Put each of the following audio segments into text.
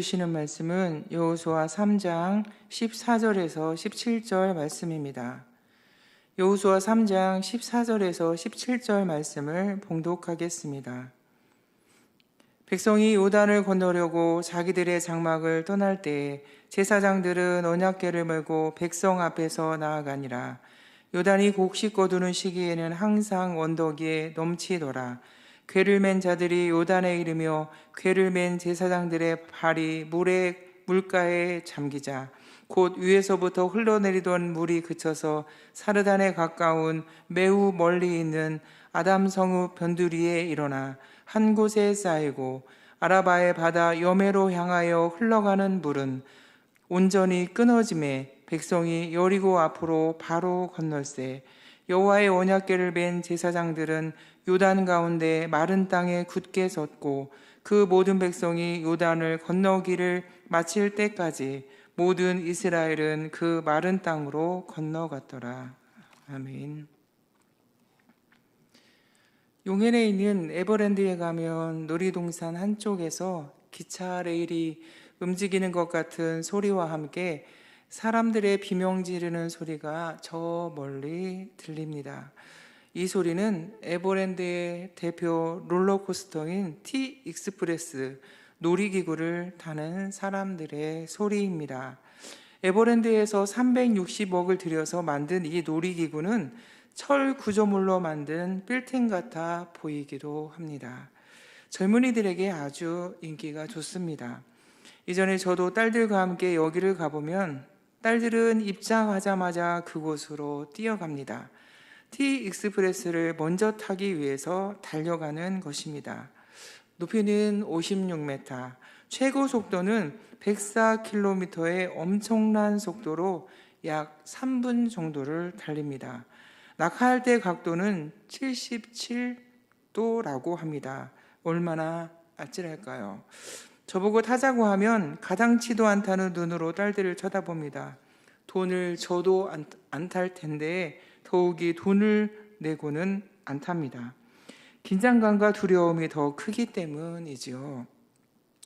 주시는 말씀은 여호수아 3장 14절에서 17절 말씀입니다. 여호수아 3장 14절에서 17절 말씀을 봉독하겠습니다. 백성이 요단을 건너려고 자기들의 장막을 떠날 때에 제사장들은 언약궤를 메고 백성 앞에서 나아가니라. 요단이 곡식 거두는 시기에는 항상 언덕 위에 넘치더라. 궤를 맨 자들이 요단에 이르며 궤를 맨 제사장들의 발이 물에 물가에 잠기자. 곧 위에서부터 흘러내리던 물이 그쳐서 사르단에 가까운 매우 멀리 있는 아담 성읍 변두리에 일어나 한 곳에 쌓이고 아라바의 바다 여매로 향하여 흘러가는 물은 온전히 끊어짐에 백성이 여리고 앞으로 바로 건널세 여호와의 언약궤를 맨 제사장들은 요단 가운데 마른 땅에 굳게 섰고 그 모든 백성이 요단을 건너기를 마칠 때까지 모든 이스라엘은 그 마른 땅으로 건너갔더라. 아멘. 용인에 있는 에버랜드에 가면 놀이동산 한쪽에서 기차 레일이 움직이는 것 같은 소리와 함께 사람들의 비명 지르는 소리가 저 멀리 들립니다. 이 소리는 에버랜드의 대표 롤러코스터인 T 익스프레스 놀이기구를 타는 사람들의 소리입니다. 에버랜드에서 360억을 들여서 만든 이 놀이기구는 철 구조물로 만든 빌딩 같아 보이기도 합니다. 젊은이들에게 아주 인기가 좋습니다. 이전에 저도 딸들과 함께 여기를 가보면 딸들은 입장하자마자 그곳으로 뛰어갑니다. T 익스프레스를 먼저 타기 위해서 달려가는 것입니다. 높이는 56m, 최고 속도는 104km의 엄청난 속도로 약 3분 정도를 달립니다. 낙하할 때 각도는 77도라고 합니다. 얼마나 아찔할까요? 저보고 타자고 하면 가당치도 않다는 눈으로 딸들을 쳐다봅니다. 돈을 줘도 안 탈 텐데 더욱이 돈을 내고는 안 탑니다. 긴장감과 두려움이 더 크기 때문이지요.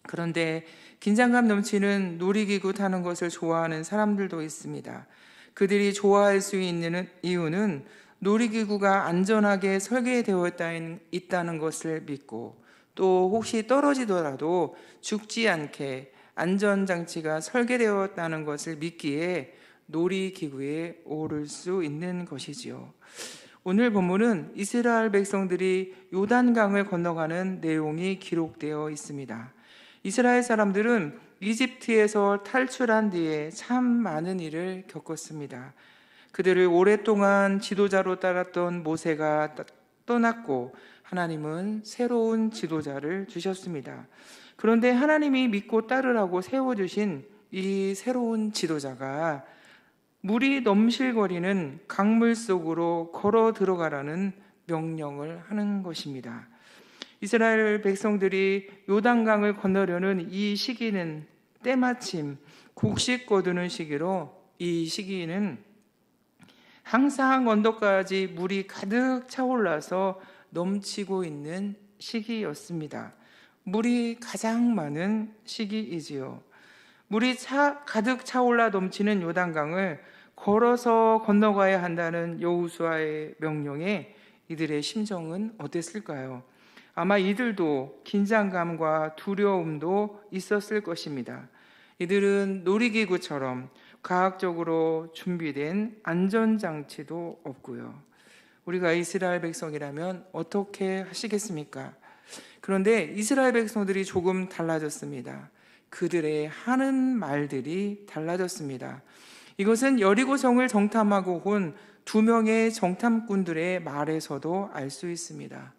그런데 긴장감 넘치는 놀이기구 타는 것을 좋아하는 사람들도 있습니다. 그들이 좋아할 수 있는 이유는 놀이기구가 안전하게 설계되어 있다는 것을 믿고 또 혹시 떨어지더라도 죽지 않게 안전장치가 설계되었다는 것을 믿기에 놀이기구에 오를 수 있는 것이지요. 오늘 본문은 이스라엘 백성들이 요단강을 건너가는 내용이 기록되어 있습니다. 이스라엘 사람들은 이집트에서 탈출한 뒤에 참 많은 일을 겪었습니다. 그들을 오랫동안 지도자로 따랐던 모세가 떠났고 하나님은 새로운 지도자를 주셨습니다. 그런데 하나님이 믿고 따르라고 세워주신 이 새로운 지도자가 물이 넘실거리는 강물 속으로 걸어 들어가라는 명령을 하는 것입니다. 이스라엘 백성들이 요단강을 건너려는 이 시기는 때마침 곡식 거두는 시기로 이 시기는 항상 언덕까지 물이 가득 차올라서 넘치고 있는 시기였습니다. 물이 가장 많은 시기이지요. 물이 차, 가득 차올라 넘치는 요단강을 걸어서 건너가야 한다는 여우수아의 명령에 이들의 심정은 어땠을까요? 아마 이들도 긴장감과 두려움도 있었을 것입니다. 이들은 놀이기구처럼 과학적으로 준비된 안전장치도 없고요. 우리가 이스라엘 백성이라면 어떻게 하시겠습니까? 그런데 이스라엘 백성들이 조금 달라졌습니다. 그들의 하는 말들이 달라졌습니다. 이것은 여리고성을 정탐하고 온 두 명의 정탐꾼들의 말에서도 알 수 있습니다.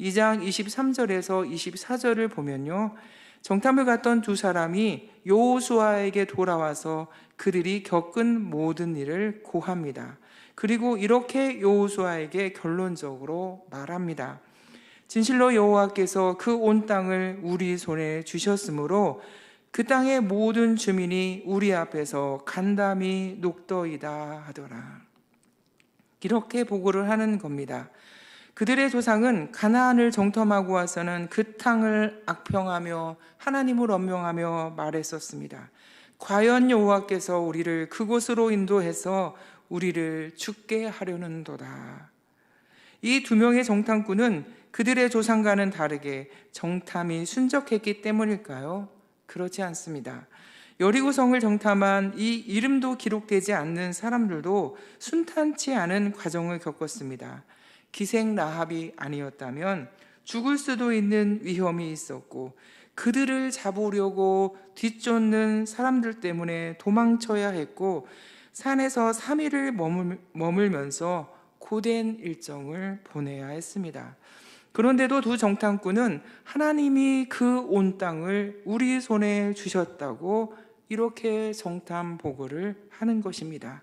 2장 23절에서 24절을 보면요. 정탐을 갔던 두 사람이 여호수아에게 돌아와서 그들이 겪은 모든 일을 고합니다. 그리고 이렇게 여호수아에게 결론적으로 말합니다. 진실로 여호와께서 그 온 땅을 우리 손에 주셨으므로 그 땅의 모든 주민이 우리 앞에서 간담이 녹더이다 하더라. 이렇게 보고를 하는 겁니다. 그들의 조상은 가나안을 정탐하고 와서는 그 땅을 악평하며 하나님을 엄명하며 말했었습니다. 과연 여호와께서 우리를 그곳으로 인도해서 우리를 죽게 하려는도다. 이 두 명의 정탐꾼은 그들의 조상과는 다르게 정탐이 순적했기 때문일까요? 그렇지 않습니다. 여리고성을 정탐한 이 이름도 기록되지 않는 사람들도 순탄치 않은 과정을 겪었습니다. 기생 라합이 아니었다면 죽을 수도 있는 위험이 있었고 그들을 잡으려고 뒤쫓는 사람들 때문에 도망쳐야 했고 산에서 3일을 머물면서 고된 일정을 보내야 했습니다. 그런데도 두 정탐꾼은 하나님이 그 온 땅을 우리 손에 주셨다고 이렇게 정탐 보고를 하는 것입니다.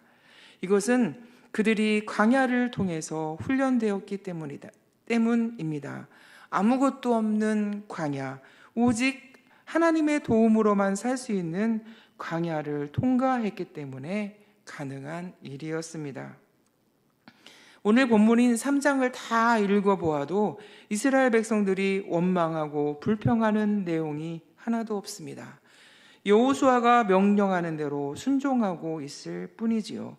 이것은 그들이 광야를 통해서 훈련되었기 때문이다. 때문입니다. 아무것도 없는 광야, 오직 하나님의 도움으로만 살 수 있는 광야를 통과했기 때문에 가능한 일이었습니다. 오늘 본문인 3장을 다 읽어보아도 이스라엘 백성들이 원망하고 불평하는 내용이 하나도 없습니다. 여호수아가 명령하는 대로 순종하고 있을 뿐이지요.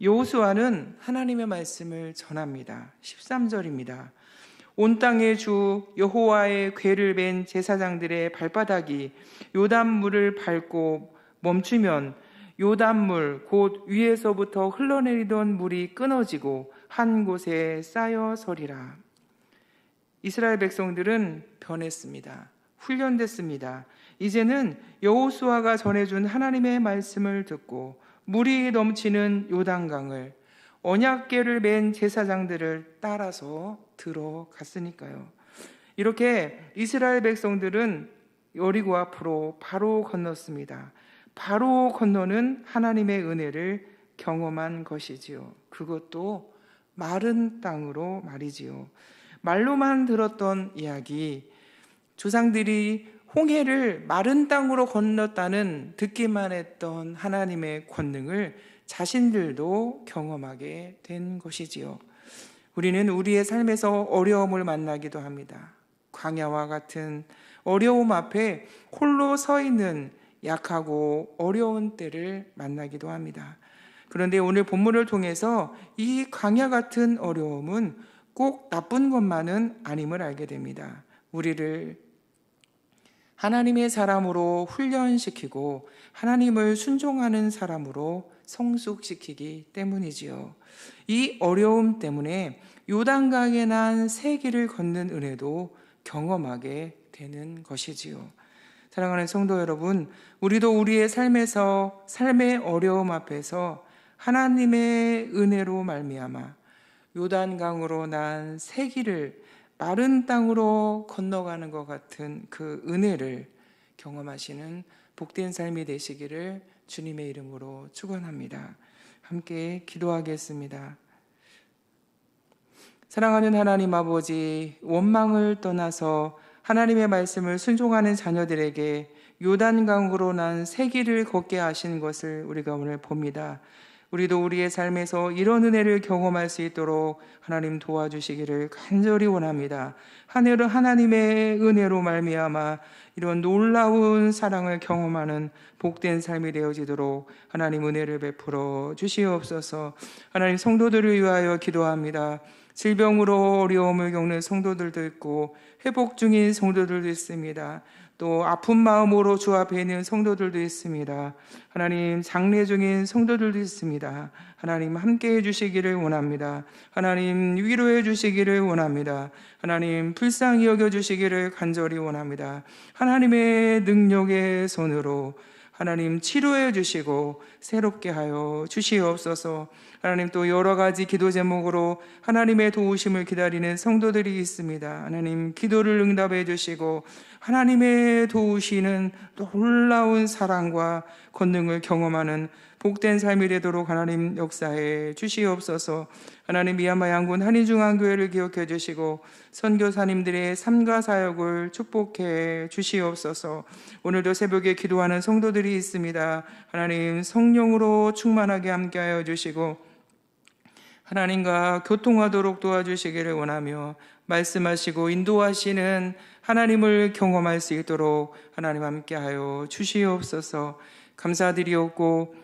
여호수아는 하나님의 말씀을 전합니다. 13절입니다. 온 땅의 주 여호와의 궤를 맨 제사장들의 발바닥이 요단물을 밟고 멈추면 요단물 곧 위에서부터 흘러내리던 물이 끊어지고 한 곳에 쌓여 서리라. 이스라엘 백성들은 변했습니다. 훈련됐습니다. 이제는 여호수아가 전해준 하나님의 말씀을 듣고 물이 넘치는 요단강을 언약궤를 맨 제사장들을 따라서 들어갔으니까요. 이렇게 이스라엘 백성들은 여리고 앞으로 바로 건넜습니다. 바로 건너는 하나님의 은혜를 경험한 것이지요. 그것도 마른 땅으로 말이지요. 말로만 들었던 이야기, 조상들이 홍해를 마른 땅으로 건넜다는 듣기만 했던 하나님의 권능을 자신들도 경험하게 된 것이지요. 우리는 우리의 삶에서 어려움을 만나기도 합니다. 광야와 같은 어려움 앞에 홀로 서 있는 약하고 어려운 때를 만나기도 합니다. 그런데 오늘 본문을 통해서 이 광야 같은 어려움은 꼭 나쁜 것만은 아님을 알게 됩니다. 우리를 하나님의 사람으로 훈련시키고 하나님을 순종하는 사람으로 성숙시키기 때문이지요. 이 어려움 때문에 요단강에 난세 길을 걷는 은혜도 경험하게 되는 것이지요. 사랑하는 성도 여러분, 우리도 우리의 삶에서 삶의 어려움 앞에서 하나님의 은혜로 말미암아 요단강으로 난새 길을 마른 땅으로 건너가는 것 같은 그 은혜를 경험하시는 복된 삶이 되시기를 주님의 이름으로 축원합니다. 함께 기도하겠습니다. 사랑하는 하나님 아버지, 원망을 떠나서 하나님의 말씀을 순종하는 자녀들에게 요단강으로 난새 길을 걷게 하신 것을 우리가 오늘 봅니다. 우리도 우리의 삶에서 이런 은혜를 경험할 수 있도록 하나님 도와주시기를 간절히 원합니다. 하늘은 하나님의 은혜로 말미암아 이런 놀라운 사랑을 경험하는 복된 삶이 되어지도록 하나님 은혜를 베풀어 주시옵소서. 하나님 성도들을 위하여 기도합니다. 질병으로 어려움을 겪는 성도들도 있고 회복 중인 성도들도 있습니다. 또 아픈 마음으로 주 앞에 있는 성도들도 있습니다. 하나님 장례 중인 성도들도 있습니다. 하나님 함께 해 주시기를 원합니다. 하나님 위로해 주시기를 원합니다. 하나님 불쌍히 여겨 주시기를 간절히 원합니다. 하나님의 능력의 손으로 하나님 치료해 주시고 새롭게 하여 주시옵소서. 하나님 또 여러 가지 기도 제목으로 하나님의 도우심을 기다리는 성도들이 있습니다. 하나님 기도를 응답해 주시고 하나님의 도우시는 놀라운 사랑과 권능을 경험하는 복된 삶이 되도록 하나님 역사해 주시옵소서. 하나님 미얀마 양군 한인중앙교회를 기억해 주시고 선교사님들의 삶과 사역을 축복해 주시옵소서. 오늘도 새벽에 기도하는 성도들이 있습니다. 하나님 성령으로 충만하게 함께하여 주시고 하나님과 교통하도록 도와주시기를 원하며 말씀하시고 인도하시는 하나님을 경험할 수 있도록 하나님 함께하여 주시옵소서. 감사드리옵고